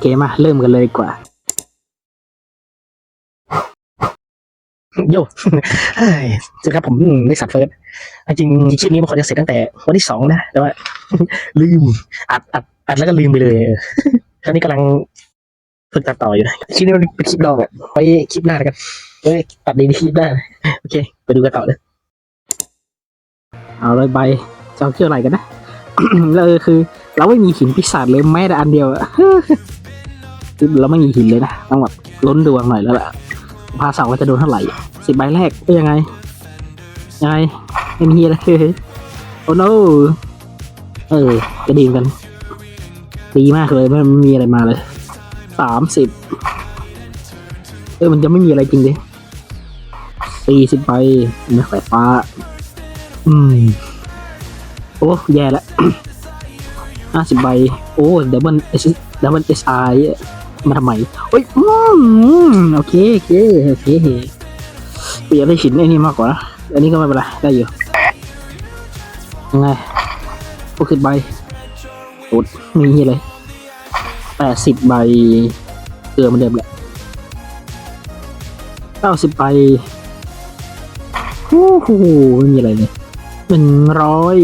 เคมาเริ่มกันเลยดีกว่า โยเฮ้ยสวัสดีครับผมนิสัตเฟิร์สจริงๆคลิปนี้มันควรจะเสร็จตั้งแต่วันที่สองนะ แต่ว่า ลืม อัดอัดอัดแล้วก็ลืมไปเลยคราวนี้กำลังฝึกตัดต่ออยู่นะคลิปนี้มันเป็นคลิปดองอะไว้คลิปหน้าแล้วกันไว้ตัดดีในคลิปหน้าโอเค ไปดูกันต่อเลยเอาเลยใบจะเอาเที่ยวอะไรกันนะแล้วเออคือ เราไม่มีหินปีศาจเลยแม้แต่อันเดียวอะ คือเราไม่มีหินเลยนะต้องแบบล้นดวงหน่อยแล้วล่ะพาเสาว่าจะโดนเท่าไหร่สิบใบแรกเป็นยังไงยังไงไม่มีอะไรเลยโอ้ no เออจะดีกัน ดีมากเลยไม่มีอะไรมาเลยสามสิบเออมันจะไม่มีอะไรจริงดิสี่สิบใบไม่ค่ฟ้า อืมโอ้แย่แล้วห้าสิบใบ โอ้ดับเบิลเอสดับเบิลเอสไอ มาทำไมโอ้ยอืมโอเคโอเคโอเคเปลี่ยนได้หินไอ้นี่มากกว่านะอันนี้ก็ไม่เป็นไรได้อยู่ยังไงหกสิบใบโอ้มีอะไรแปดสิบใบเกลือเหมันเดิมแหละเก้าสิบใบโอ้โหไม่มีอะไรเลยหนึ่งร้อย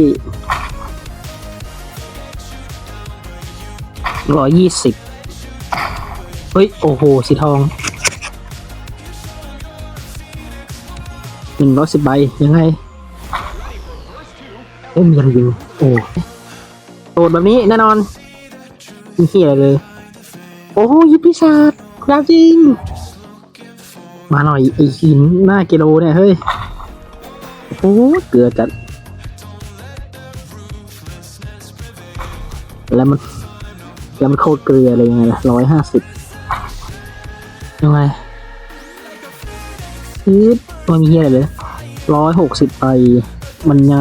ร้อยยี่สิบ เฮ้ย โอ้โห สีทองหนึ่งร้อยสิบใบ ยังไงโอ้มีอะไรอยู่โอ้โดดแบบนี้แน่นอนมีเฮียอะไรเลย โอ้โหยิปปีศาจยาวจริง มาหน่อยไอหินหน้ากิโลเนี่ยเฮ้ย โอ้โหเกลือจัด แล้วมัน แล้วมันโคตรเกลือเลยยังไงล่ะร้อยห้าสิบ ยังไงอืดมันมีเฮียอะไรเลยร้อยหกสิบไปมันยังไง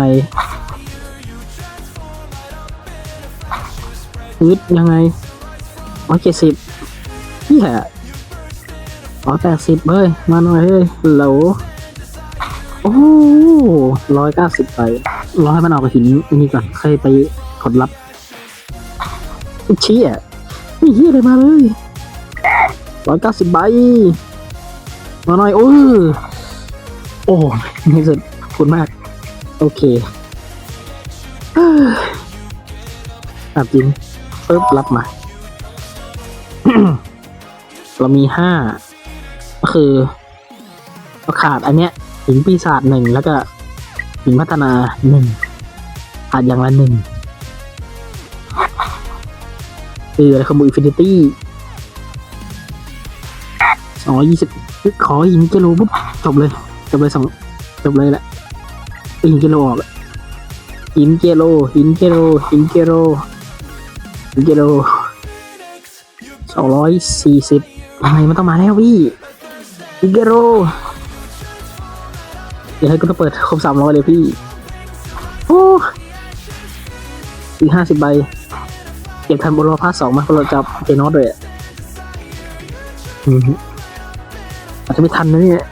อืดยังไงร้อยเจ็ดสิบเฮียร้อยแปดสิบเฮ้ย มาหน่อยเฮ้ยโหลโอ้ร้อยเก้าสิบไปร้อยมันเอาไปหินนนี้ก่อนเคยไปกดรับเชี่ยไม่เฮียอะไรมาเลย ร้อยเก้าสิบใบมาหน่อยโอ้โอ้ในสุดขอบคุณมาก โอเคอ้ออะจริงปึ๊บรับมา เรามีห้าก็คือเราขาดอันเนี้ยหินปีศาจหนึ่งแล้วก็หินพัฒนาหนึ่งขาดอย่างละหนึ่งคืออะไรคอมบูอินฟินิตี้ สองร้อยยี่สิบขอหินกิโลปุ๊บจบเลยจบเลยสองจบเลยแหละหินกิโลออกอะหินกิโลหินกิโลหินกิโลหินกิโลสองร้อยสี่สิบยังไงมันต้องมาแล้วพี่หินกิโลเดี๋ยวให้กูต้องเปิดครบสามร้อยเลยพี่โอ้อีกห้าสิบใบเก็บทันบนรอพาสองมาเพราะเราจะเจนอตด้วยอะ อาจจะไม่ทันนะเนี่ย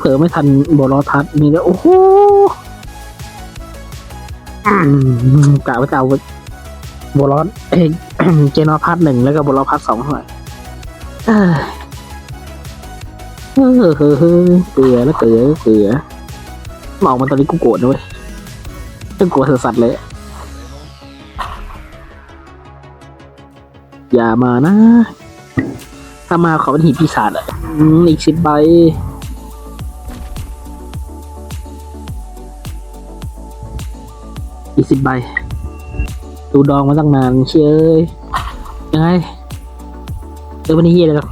เผลอไม่ทันบอลอพัทมีแล้วโอ้โหอืมกะว่าจะเอาบอลเอ้เจนอพัทหนึ่งแล้วก็บอลอพัทสองไหร่เอ้ยเออเฮ้อเฮ้อเกลือแล้วเกลือเกลือเมามันตอนนี้กูโกรธนะเว้ยต้องโกรธสัสเลย อย่ามานะ ถ้ามาเขอเป็นหีบปีศาจอะอีกสิบใบอีกสิบใบดูดองมาตั้งนานเชยยังไงเออวันนี้เฮียเลยหรอก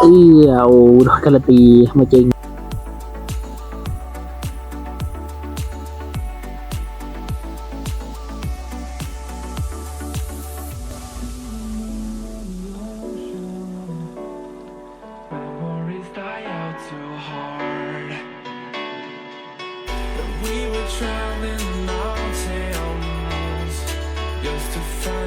เออโอ้การันตีมาจริง We were traveling mountains just to find